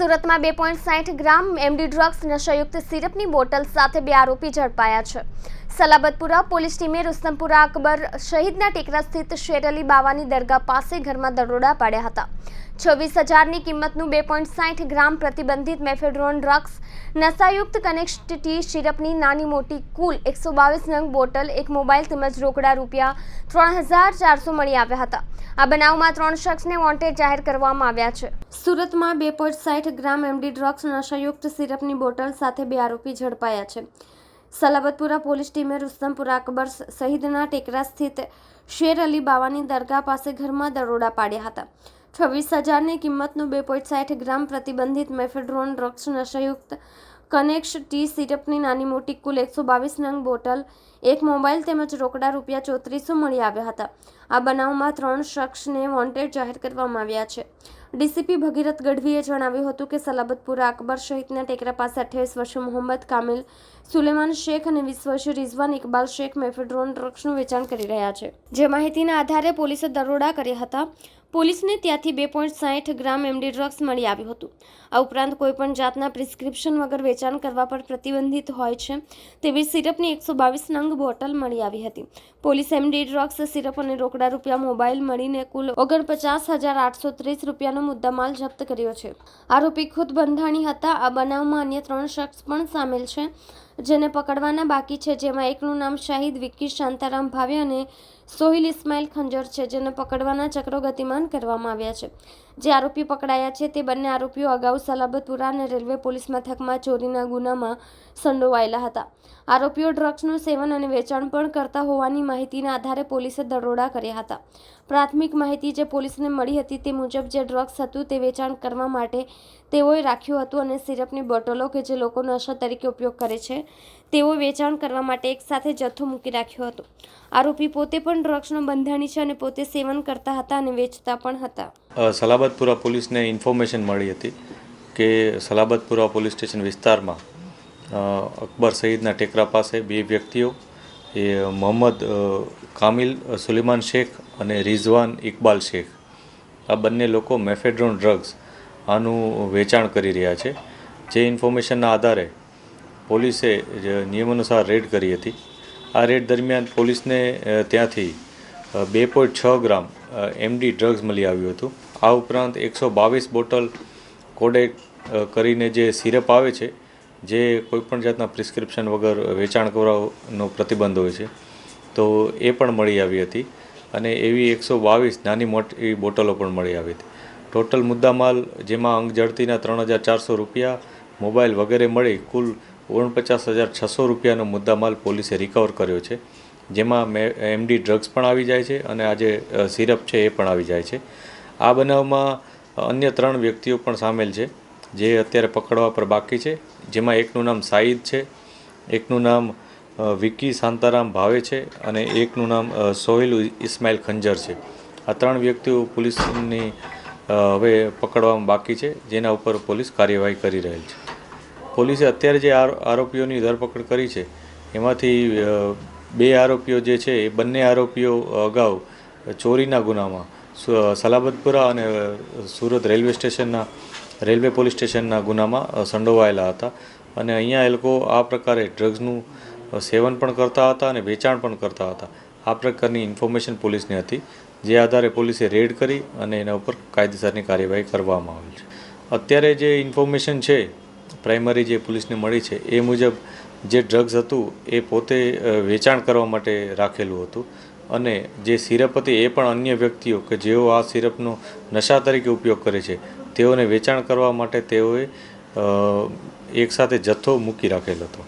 સુરતમાં બે પોઈન્ટ સાઠ ગ્રામ એમડી ડ્રગ્સ, નશાયુક્ત સિરપની બોટલ સાથે બે આરોપી ઝડપાયા છે. સલાબતપુરા પોલીસ ટીમે રુસ્તમપુરા અકબર શહીદના ટેકરા સ્થિત શેર અલી બાવાની દરગાહ પાસે ઘરમાં દરોડા પાડ્યા હતા. છવ્વીસ હજારની કિંમતનું બે પોઈન્ટ સાઠ ગ્રામ પ્રતિબંધિત મેફેડ્રોન ડ્રગ્સ, નશાયુક્ત કનેક્ટ ટી સિરપની નાની મોટી કુલ એકસો બાવીસ નંગ બોટલ, એક મોબાઈલ તેમજ રોકડા રૂપિયા ત્રણ હજાર ચારસો મળી આવ્યા હતા. આ બનાવમાં ત્રણ શખ્સને વોન્ટેડ જાહેર કરવામાં આવ્યા છે. સુરતમાં બે પોઈન્ટ સાઠ ગ્રામ એમડી ડ્રગ્સ, નશાયુક્ત સિરપની બોટલ સાથે બે આરોપી ઝડપાયા છે. સલાબતપુરા પોલીસ ટીમે રુસ્તમપુરા અકબર શહીદના ટેકરા સ્થિત શેર અલી બાવાની દરગાહ પાસે ઘરમાં દરોડા પાડ્યા હતા. છવ્વીસ હજારની કિંમતનું બે પોઈન્ટ સાઠ ગ્રામ પ્રતિબંધિત મેફેડ્રોન ડ્રગ્સ નશાયુક્ત કનેક્શ ટી સિરપની નાની મોટી કુલ એકસો બાવીસ નંગ બોટલ, એક મોબાઈલ તેમજ રોકડા રૂપિયા ચોત્રીસો મળી આવ્યા હતા. આ બનાવમાં ત્રણ શખ્સને વોન્ટેડ જાહેર કરવામાં આવ્યા છે. ડીસીપી ભગીરથ ગઢવીએ જણાવ્યું હતું કે સલાબતપુરા અકબર શહીદના ટેકરા પાસે અઠ્યાવીસ વર્ષીય મોહમ્મદ કામિલ સુલેમાન શેખ અને વીસ વર્ષીય રિઝવાન ઇકબાલ શેખ મેફેડ્રોન ડ્રગ્સનું વેચાણ કરી રહ્યા છે. જે માહિતીના આધારે પોલીસે દરોડા કર્યા હતા. પોલીસને ત્યાંથી બે પોઈન્ટ સાઠ ગ્રામ એમડી ડ્રગ્સ મળી આવ્યું હતું. આ ઉપરાંત કોઈપણ જાતના પ્રિસ્ક્રિપ્શન વગર વેચાણ કરવા પર પ્રતિબંધિત હોય છે તેવી સિરપની એકસો બાવીસ નંગ બોટલ મળી આવી હતી. પોલીસ એમડી ડ્રગ્સ, સિરપ અને રોકડા રૂપિયા મોબાઈલ મળીને કુલ ઓગણપચાસ હજાર આઠસો ત્રીસ રૂપિયાનો મુદ્દામાલ જપ્ત કર્યો છે. આરોપી ખુદ બંધાણી હતા. આ બનાવમાં અન્ય ત્રણ શખ્સ પણ સામેલ છે. જેને પકડવાના બાકી છે, જેમાં એકનું નામ શાહિદ વિક્કી શાંતારામ ભાવે અને સોહિલ ઇસ્માઇલ ખંજર છે, જેને પકડવાના ચક્રો ગતિમાન કરવામાં આવ્યા છે. જે આરોપી પકડાયા છે, તે બંને આરોપીઓ અગાઉ સલાબતપુરા અને રેલવે પોલીસ મથકમાં ચોરીના ગુનામાં સંડોવાયેલા હતા. આરોપીઓ ડ્રગ્સનું સેવન અને વેચાણ પણ કરતા હોવાની માહિતીના આધારે પોલીસે દરોડા કર્યા હતા. પ્રાથમિક માહિતી જે પોલીસને મળી હતી તે મુજબ જે ડ્રગ્સ હતું તે વેચાણ કરવા માટે તેઓએ રાખ્યું હતું અને સિરપની બોટલો કે જે લોકો નશા તરીકે ઉપયોગ કરે છે તેઓ વેચાણ કરવા માટે એકસાથે જથ્થો મૂકી રાખ્યો હતો. આરોપી પોતે પણ ડ્રગ્સનો બંધાણી છે અને પોતે સેવન કરતા હતા અને વેચતા પણ હતા. સલાબતપુરા પોલીસને ઇન્ફોર્મેશન મળી હતી કે સલાબતપુરા પોલીસ સ્ટેશન વિસ્તારમાં અકબર સઈદના ટેકરા પાસે બે વ્યક્તિઓ, એ મોહમ્મદ કામિલ સુલેમાન શેખ અને રિઝવાન ઇકબાલ શેખ. આ બંને લોકો મેફેડ્રોન ડ્રગ્સ આનું વેચાણ કરી રહ્યા છે. જે ઇન્ફોર્મેશનના આધારે પોલીસે નિયમાનુસાર રેડ કરી હતી. આ રેડ દરમિયાન પોલીસને ત્યાંથી બે પોઈન્ટ છ ગ્રામ એમડી ડ્રગ્સ મળી આવ્યું હતું. આ ઉપરાંત એકસો બાવીસ બોટલ કોડેક કરીને જે સિરપ આવે છે, જે કોઈપણ જાતના પ્રિસ્ક્રિપ્શન વગર વેચાણ કરવાનો પ્રતિબંધ હોય છે, તો એ પણ મળી આવી હતી. અને એવી એકસો બાવીસ નાની મોટી બોટલો પણ મળી આવી હતી. ટોટલ મુદ્દામાલ, જેમાં અંગ જડતીના ત્રણ હજાર ચારસો રૂપિયા, મોબાઈલ વગેરે મળી કુલ ઓગણપચાસ હજાર છસો રૂપિયાનો મુદ્દામાલ પોલીસે રિકવર કર્યો છે. જેમાં મે એમડી ડ્રગ્સ પણ આવી જાય છે અને આ જે સિરપ છે એ પણ આવી જાય છે. આ બનાવમાં અન્ય ત્રણ વ્યક્તિઓ પણ સામેલ છે, જે અત્યારે પકડવા પર બાકી છે. જેમાં એકનું નામ સાઈદ છે, એકનું નામ વિકી શાંતારામ ભાવે છે અને એકનું નામ સોહિલ ઇસ્માઇલ ખંજર છે. આ ત્રણ વ્યક્તિઓ પોલીસની હવે પકડવામાં બાકી છે, જેના ઉપર પોલીસ કાર્યવાહી કરી રહેલ છે. પોલીસે અત્યારે જે આરો- આરોપીઓની ધરપકડ કરી છે, એમાંથી બે આરોપીઓ જે છે, એ બંને આરોપીઓ અગાઉ ચોરીના ગુનામાં સલાબતપુરા અને સુરત રેલવે સ્ટેશનના, રેલવે પોલીસ સ્ટેશનના ગુનામાં સંડોવાયેલા હતા. અને અહીંયા એ લોકો આ પ્રકારે ડ્રગ્સનું સેવન પણ કરતા હતા અને વેચાણ પણ કરતા હતા. આ પ્રકારની ઇન્ફોર્મેશન પોલીસને હતી. જે આધારે પોલીસે રેડ કરી અને એના ઉપર કાયદેસરની કાર્યવાહી કરવામાં આવી છે. અત્યારે જે ઇન્ફોર્મેશન છે, પ્રાઇમરી જે પોલીસને મળી છે, એ મુજબ જે ડ્રગ્સ હતું, એ પોતે વેચાણ કરવા માટે રાખેલું હતું. અને જે સિરપ હતી, એ પણ અન્ય વ્યક્તિઓ કે જેઓ આ સિરપનો નશા તરીકે ઉપયોગ કરે છે, તેઓને વેચાણ કરવા માટે તેઓએ એકસાથે જથ્થો મૂકી રાખેલો હતો.